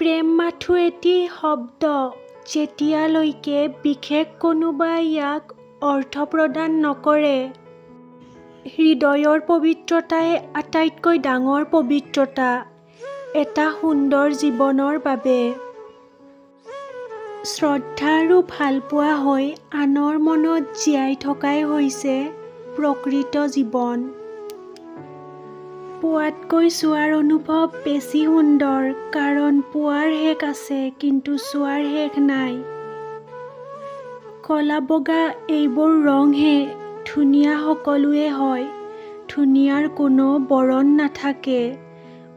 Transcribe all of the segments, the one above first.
প্ৰেম মাথো এটি শব্দ যেতিয়ালৈকে বিশেষ কোনোবাই ইয়াক অৰ্থ প্ৰদান নকৰে। হৃদয়ৰ পবিত্ৰতাই আটাইতকৈ ডাঙৰ পবিত্ৰতা এটা সুন্দৰ জীৱনৰ বাবে। শ্ৰদ্ধা আৰু ভালপোৱা হৈ আনৰ মনত জীয়াই থকাই হৈছে প্ৰকৃত জীৱন। পোৱাতকৈ চোৱাৰ অনুভৱ বেছি সুন্দৰ কাৰণ পোৱাৰ শেষ আছে কিন্তু চোৱাৰ শেষ নাই। ক'লা-বগা এইবোৰ ৰংহে ধুনীয়া সকলোৱে হয়, ধুনীয়াৰ কোনো বৰণ নাথাকে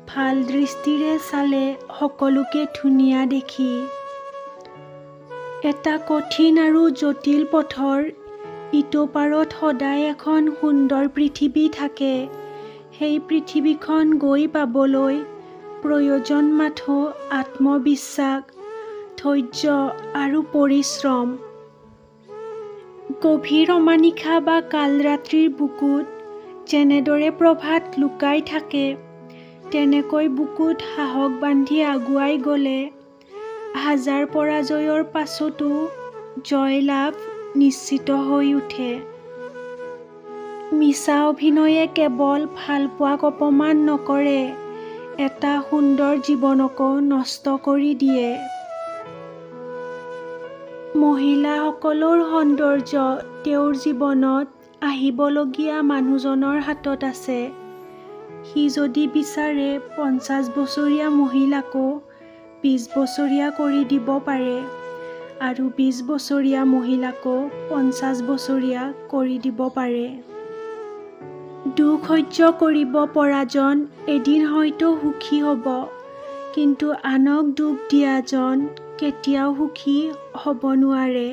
ভাল দৃষ্টিৰে চালে সকলোকে ধুনীয়া দেখি। এটা কঠিন আৰু জটিল পথৰ ইটোপাৰত সদায় এখন সুন্দৰ পৃথিৱী থাকে। সেই পৃথিৱীখন গৈ পাবলৈ প্ৰয়োজন মাথো আত্মবিশ্বাস, ধৈৰ্য আৰু পৰিশ্ৰম। গভীৰ অমানিশা বা কালৰাত্ৰিৰ বুকুত যেনেদৰে প্ৰভাত লুকাই থাকে, তেনেকৈ বুকুত সাহস বান্ধি আগুৱাই গ'লে হাজাৰ পৰাজয়ৰ পাছতো জয়লাভ নিশ্চিত হৈ উঠে। মিছা অভিনয়ে কেৱল ভালপোৱাক অপমান নকৰে, এটা সুন্দৰ জীৱনকো নষ্ট কৰি দিয়ে। মহিলাসকলৰ সৌন্দৰ্য তেওঁৰ জীৱনত আহিবলগীয়া মানুহজনৰ হাতত আছে। সি যদি বিচাৰে পঞ্চাশ বছৰীয়া মহিলাকো বিশ বছৰীয়া কৰি দিব পাৰে আৰু বিশ বছৰীয়া মহিলাকো পঞ্চাশ বছৰীয়া কৰি দিব পাৰে। দুখ সহ্য কৰিব পৰাজন এদিন হয়তো সুখী হ'ব কিন্তু আনক দুখ দিয়াজন কেতিয়াও সুখী হ'ব নোৱাৰে।